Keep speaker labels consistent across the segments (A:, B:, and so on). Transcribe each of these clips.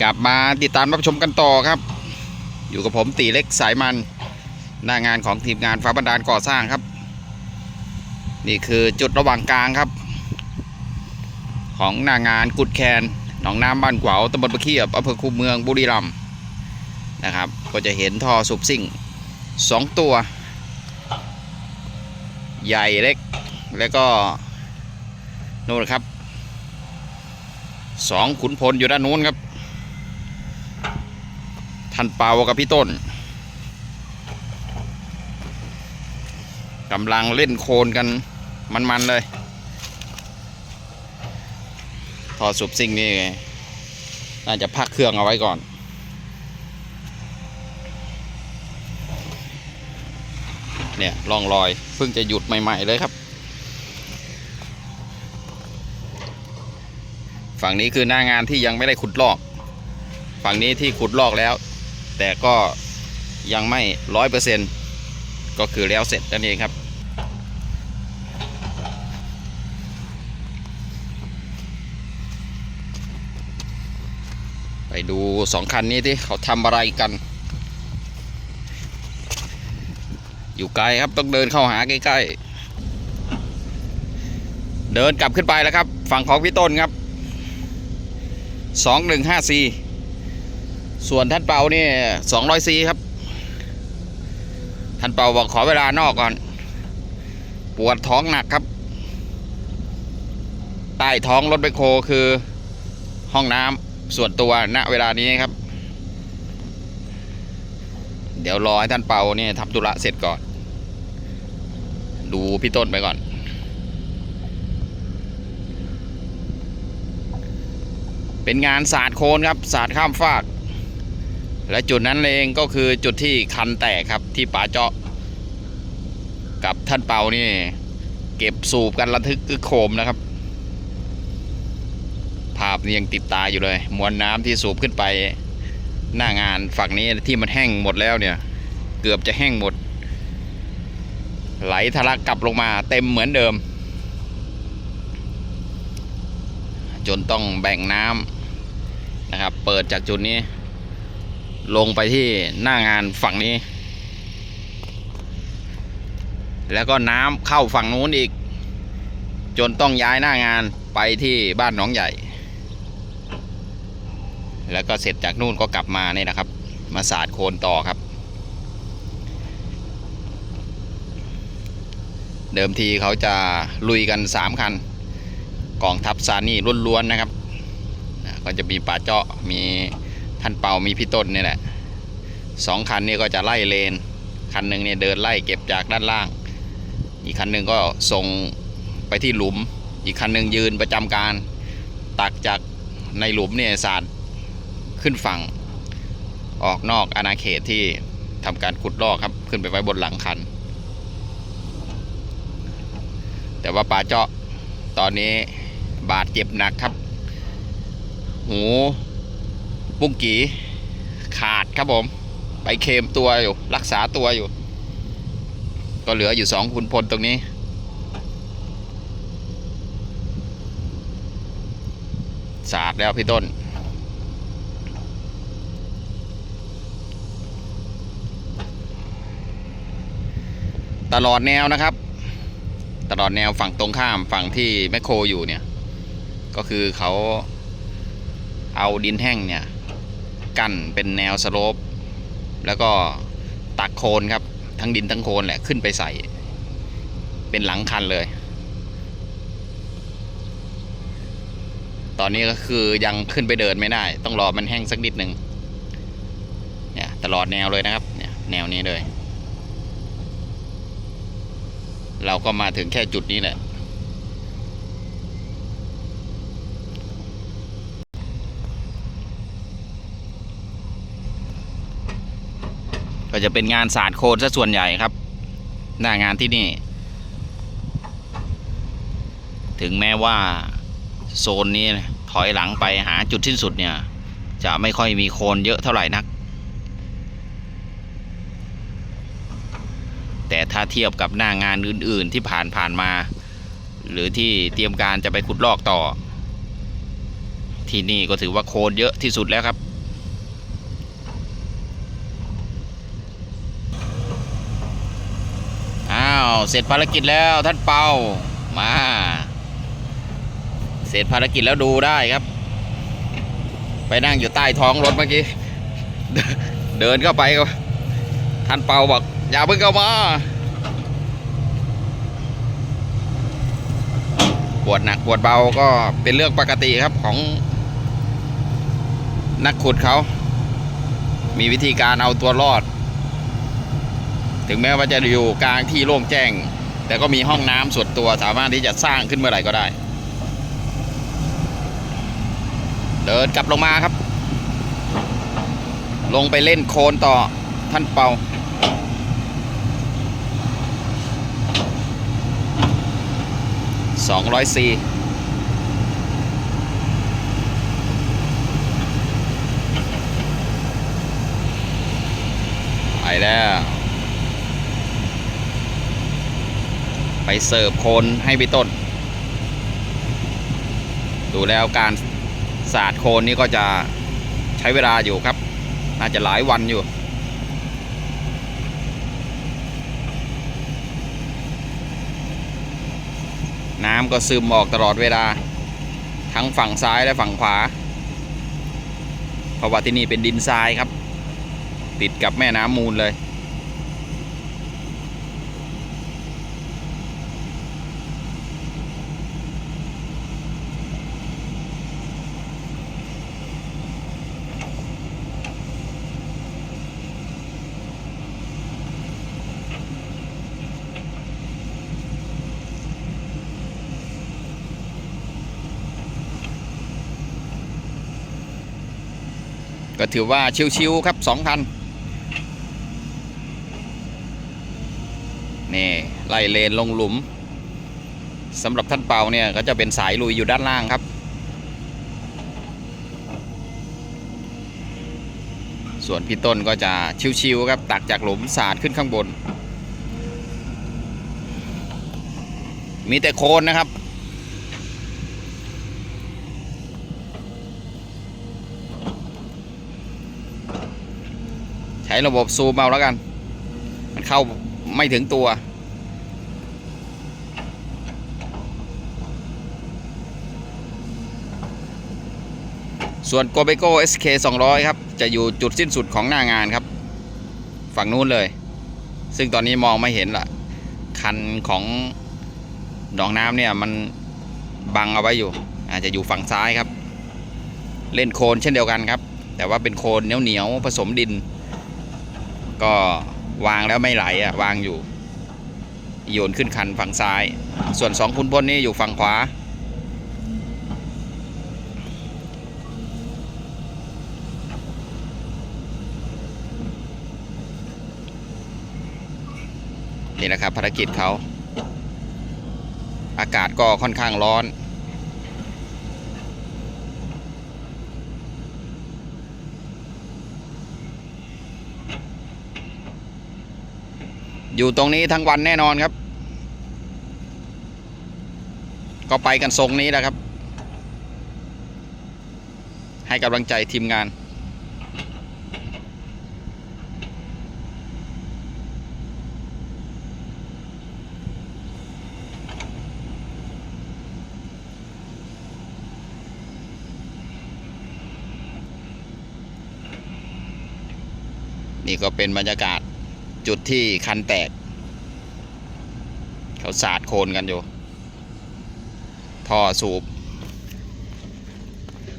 A: กลับมาติดตามรับชมกันต่อครับ อยู่กับผมตีเล็กสายมันหน้างานของทีมงานฟ้าบันดาลก่อสร้างครับ นี่คือจุดระหว่างกลางครับ ของหน้างานกุดแคนหนองน้ำบ้านขวาวตำบลปะเคียบอำเภอคูเมืองบุรีรัมย์นะครับ ก็จะเห็นท่อสูบซิ่งสองตัว ใหญ่เล็กแล้วก็นู่นครับสองขุนพลอยู่ด้านนู้นครับ ท่านเปากับพี่ต้นกำลังเล่นโคลนกันมันๆเลยทอสูบซิ่งนี่น่าจะพักเครื่องเอาไว้ก่อน เนี่ยร่องรอยเพิ่งจะหยุดใหม่ ๆ เลยครับ ฝั่งนี้คือหน้างานที่ยังไม่ได้ขุดลอก ฝั่งนี้ที่ขุดลอกแล้ว แต่ก็ยังไม่ร้อยเปอร์เซ็นต์ก็คือแล้วเสร็จนั่นเองครับ ไปดูสองคันนี้ที่เขาทำอะไรกัน อยู่ไกลครับต้องเดินเข้าหาใกล้ๆ เดินกลับขึ้นไปแล้วครับ ฝั่งของพี่ต้นครับสองหนึ่งห้าี ส่วนท่านเปาเนี่ยสองร้อยซีครับ ท่านเปาบอกขอเวลานอกก่อน ปวดท้องหนักครับ ใต้ท้องรถไบโคคือห้องน้ำส่วนตัวณเวลานี้ครับ เดี๋ยวรอให้ท่านเปาเนี่ยทำธุระเสร็จก่อน ดูพี่ต้นไปก่อนเป็นงานศาสาดโคนครับศาสาดข้ามฟาก และจุดนั้นเองก็คือจุดที่คันแตกครับที่ป่าเจาะ กับท่านเปานี่ เก็บสูบกันระทึกคือโคมนะครับ ภาพนี่ยังติดตาอยู่เลย มวลน้ำที่สูบขึ้นไปหน้างานฝั่งนี้ที่มันแห้งหมดแล้วเนี่ย เกือบจะแห้งหมด ไหลทะลักกลับลงมาเต็มเหมือนเดิม จนต้องแบ่งน้ำนะครับ เปิดจากจุดนี้ ลงไปที่หน้างานฝั่งนี้ แล้วก็น้ำเข้าฝั่งนู้นอีก จนต้องย้ายหน้างานไปที่บ้านหนองใหญ่ แล้วก็เสร็จจากนู่นก็กลับมาเนี่ยนะครับ มาสาดโคลนต่อครับ เดิมทีเขาจะลุยกัน 3 คันกองทัพซานี่ล้วนๆนะครับ ก็จะมีป่าเจาะมี ท่านเป่ามีพี่ต้นนี่แหละสองคันนี้ก็จะไล่เลน คันหนึ่งเนี่ยเดินไล่เก็บจากด้านล่าง อีกคันหนึ่งก็ส่งไปที่หลุม อีกคันหนึ่งยืนประจำการ ตักจากในหลุมเนี่ยสาดขึ้นฝั่ง ออกนอกอาณาเขตที่ทำการขุดลอกครับ ขึ้นไปไว้บนหลังคัน แต่ว่าป่าเจาะตอนนี้บาดเจ็บหนักครับ หู ปุ้งกีขาดครับผม ไปเคมตัวอยู่ รักษาตัวอยู่ ก็เหลืออยู่สองคุณพลตรงนี้สาดแล้วพี่ต้น ตลอดแนวนะครับ ตลอดแนวฝั่งตรงข้ามฝั่งที่แมคโครอยู่เนี่ย ก็คือเขาเอาดินแห้งเนี่ย กั้นเป็นแนวสโลปแล้วก็ตักโคลนครับ ทั้งดินทั้งโคลนแหละขึ้นไปใส่ เป็นหลังคันเลย ตอนนี้ก็คือยังขึ้นไปเดินไม่ได้ ต้องรอมันแห้งสักนิดหนึ่งเนี่ยตลอดแนวเลยนะครับเนี่ยแนวนี้เลย เราก็มาถึงแค่จุดนี้แหละ ก็จะเป็นงานสาดโคนซะส่วนใหญ่ครับ หน้างานที่นี่ ถึงแม้ว่าโซนนี้ถอยหลังไปหาจุดสิ้นสุดเนี่ย จะไม่ค่อยมีโคนเยอะเท่าไหร่นัก แต่ถ้าเทียบกับหน้างานอื่น ๆ ที่ผ่านผ่านมา หรือที่เตรียมการจะไปขุดลอกต่อ ที่นี่ก็ถือว่าโคนเยอะที่สุดแล้วครับ วเสร็จภารกิจแล้วท่านเปามา เสร็จภารกิจแล้วดูได้ครับ ไปนั่งอยู่ใต้ท้องรถเมื่อกี้เดินเดินเข้าไปก็ท่านเปาบอก อย่าเพิ่งเข้ามาปวดหนักปวดเบาก็เป็นเรื่องปกติครับของนักขุดเขา มีวิธีการเอาตัวรอด ถึงแม้ว่าจะอยู่กลางที่โล่งแจ้ง แต่ก็มีห้องน้ำส่วนตัวสามารถที่จะสร้างขึ้นเมื่อไหร่ก็ได้ เดินกลับลงมาครับ ลงไปเล่นโคลนต่อท่านเปาสองร้อยสี่ไปแล้ว ไปเสิร์ฟโคนให้พี่ต้น ดูแล้วการสาดโคนนี่ก็จะใช้เวลาอยู่ครับ น่าจะหลายวันอยู่ น้ำก็ซึมออกตลอดเวลา ทั้งฝั่งซ้ายและฝั่งขวา เพราะว่าที่นี่เป็นดินทรายครับ ติดกับแม่น้ำมูลเลย ก็ถือว่าชิวๆครับสองคันนี่ไล่เลนลงหลุมสำหรับท่านเปาเนี่ยก็จะเป็นสายลุยอยู่ด้านล่างครับ ส่วนพี่ต้นก็จะชิวๆครับตักจากหลุมสาดขึ้นข้างบน มีแต่โคนนะครับ ช้ระบบซูมเอาแล้วกัน มันเข้าไม่ถึงตัว ส่วน g o b e c o SK 200 ครับ จะอยู่จุดสิ้นสุดของหน้างานครับ ฝั่งนู้นเลย ซึ่งตอนนี้มองไม่เห็นละคันของหนองน้ำเนี่ย มันบังเอาไว้อยู่ อาจจะอยู่ฝั่งซ้ายครับ เล่นโคลนเช่นเดียวกันครับ แต่ว่าเป็นโคลนเหนียวๆผสมดิน ก็วางแล้วไม่ไหลอะวางอยู่โยนขึ้นคันฝั่งซ้าย ส่วนสองคุณพลนี่อยู่ฝั่งขวา นี่แหละครับภารกิจเขา อากาศก็ค่อนข้างร้อน อยู่ตรงนี้ทั้งวันแน่นอนครับ ก็ไปกันทรงนี้แหละครับ ให้กำลังใจทีมงานนี่ก็เป็นบรรยากาศ จุดที่คันแตก เขาสาดโคลนกันอยู่ ท่อสูบ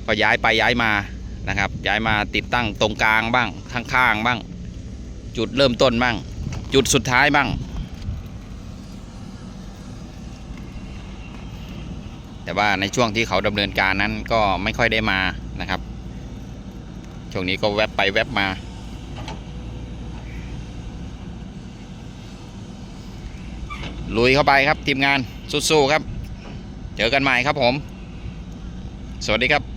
A: ก็ย้ายไปย้ายมานะครับ ย้ายมาติดตั้งตรงกลางบ้าง ข้างๆบ้าง จุดเริ่มต้นบ้าง จุดสุดท้ายบ้างแต่ว่าในช่วงที่เขาดำเนินการนั้นก็ไม่ค่อยได้มานะครับ ช่วงนี้ก็แวบไปแวบมา ลุยเข้าไปครับทีมงานสู้ๆครับ เจอกันใหม่ครับผม สวัสดีครับ